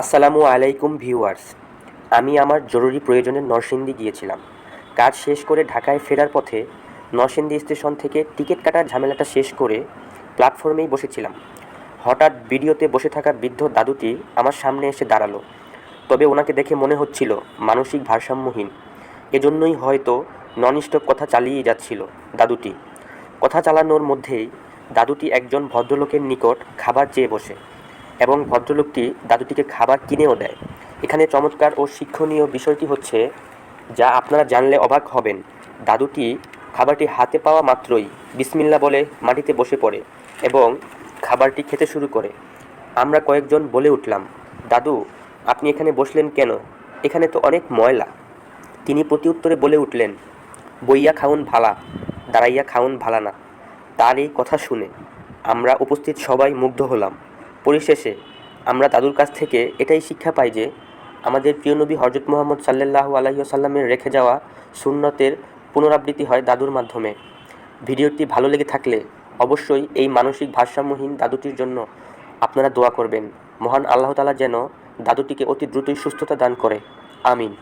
আসসালামু আলাইকুম ভিউয়ার্স। আমি আমার জরুরি প্রয়োজনে নরসিংদী গিয়েছিলাম। কাজ শেষ করে ঢাকায় ফেরার পথে নরসিংদী স্টেশন থেকে টিকিট কাটার ঝামেলাটা শেষ করে প্ল্যাটফর্মেই বসেছিলাম। হঠাৎ ভিডিওতে বসে থাকা বৃদ্ধ দাদুটি আমার সামনে এসে দাঁড়াল। তবে ওনাকে দেখে মনে হচ্ছিল মানসিক ভারসাম্যহীন। এজন্যই হয়তো নন স্টপ কথা চালিয়ে যাচ্ছিল দাদুটি। কথা চালানোর মধ্যেই দাদুটি একজন ভদ্রলোকের নিকট খাবার চেয়ে বসে। এবং ভদ্রলোকটি দাদুটিকে খাবার কিনেও দেয়। এখানে চমৎকার ও শিক্ষণীয় বিষয়টি হচ্ছে, যা আপনারা জানলে অবাক হবেন। দাদুটি খাবারটি হাতে পাওয়া মাত্রই বিসমিল্লা বলে মাটিতে বসে পড়ে এবং খাবারটি খেতে শুরু করে। আমরা কয়েকজন বলে উঠলাম, দাদু, আপনি এখানে বসলেন কেন? এখানে তো অনেক ময়লা। তিনি প্রতিউত্তরে বলে উঠলেন, বইয়া খাউন ভালা, দাঁড়াইয়া খাউন ভালা না। তার এই কথা শুনে আমরা উপস্থিত সবাই মুগ্ধ হলাম। পরিশেষে আমরা দাদুর কাছ থেকে এটাই শিক্ষা পাই যে আমাদের প্রিয় নবী হজরত মোহাম্মদ সাল্লাল্লাহু আলাইহি সাল্লামের রেখে যাওয়া সুন্নতের পুনরাবৃত্তি হয় দাদুর মাধ্যমে। ভিডিওটি ভালো লেগে থাকলে অবশ্যই এই মানসিক ভারসাম্যহীন দাদুটির জন্য আপনারা দোয়া করবেন। মহান আল্লাহ তাআলা যেন দাদুটিকে অতি দ্রুতই সুস্থতা দান করে। আমিন।